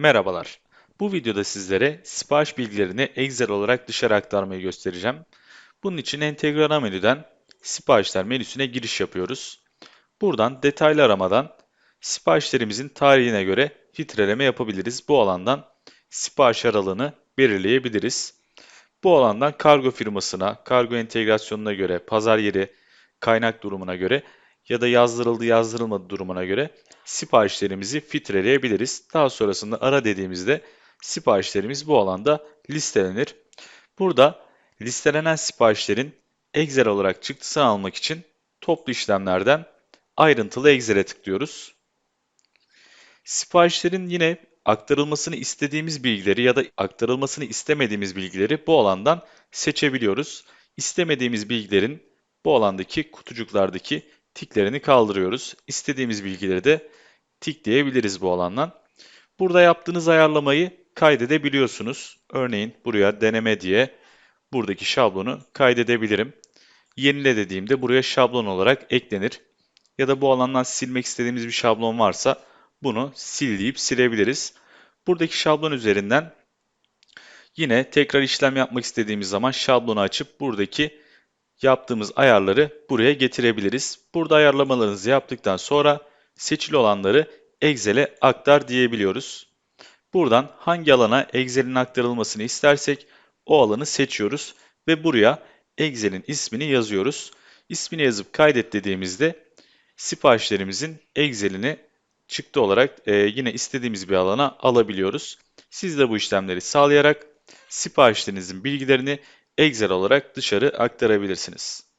Merhabalar. Bu videoda sizlere sipariş bilgilerini Excel olarak dışarı aktarmayı göstereceğim. Bunun için entegre ana menüden siparişler menüsüne giriş yapıyoruz. Buradan detaylı aramadan siparişlerimizin tarihine göre filtreleme yapabiliriz. Bu alandan sipariş aralığını belirleyebiliriz. Bu alandan kargo firmasına, kargo entegrasyonuna göre, pazar yeri, kaynak durumuna göre ya da yazdırıldı yazdırılmadı durumuna göre siparişlerimizi filtreleyebiliriz. Daha sonrasında ara dediğimizde siparişlerimiz bu alanda listelenir. Burada listelenen siparişlerin Excel olarak çıktısını almak için toplu işlemlerden ayrıntılı Excel'e tıklıyoruz. Siparişlerin yine aktarılmasını istediğimiz bilgileri ya da aktarılmasını istemediğimiz bilgileri bu alandan seçebiliyoruz. İstemediğimiz bilgilerin bu alandaki kutucuklardaki tiklerini kaldırıyoruz. İstediğimiz bilgileri de tikleyebiliriz bu alandan. Burada yaptığınız ayarlamayı kaydedebiliyorsunuz. Örneğin buraya deneme diye buradaki şablonu kaydedebilirim. Yenile dediğimde buraya şablon olarak eklenir. Ya da bu alandan silmek istediğimiz bir şablon varsa bunu sil deyip silebiliriz. Buradaki şablon üzerinden yine tekrar işlem yapmak istediğimiz zaman şablonu açıp buradaki yaptığımız ayarları buraya getirebiliriz. Burada ayarlamalarınızı yaptıktan sonra seçili olanları Excel'e aktar diyebiliyoruz. Buradan hangi alana Excel'in aktarılmasını istersek o alanı seçiyoruz ve buraya Excel'in ismini yazıyoruz. İsmini yazıp kaydet dediğimizde siparişlerimizin Excel'ini çıktı olarak e, yine istediğimiz bir alana alabiliyoruz. Siz de bu işlemleri sağlayarak siparişlerinizin bilgilerini Excel olarak dışarı aktarabilirsiniz.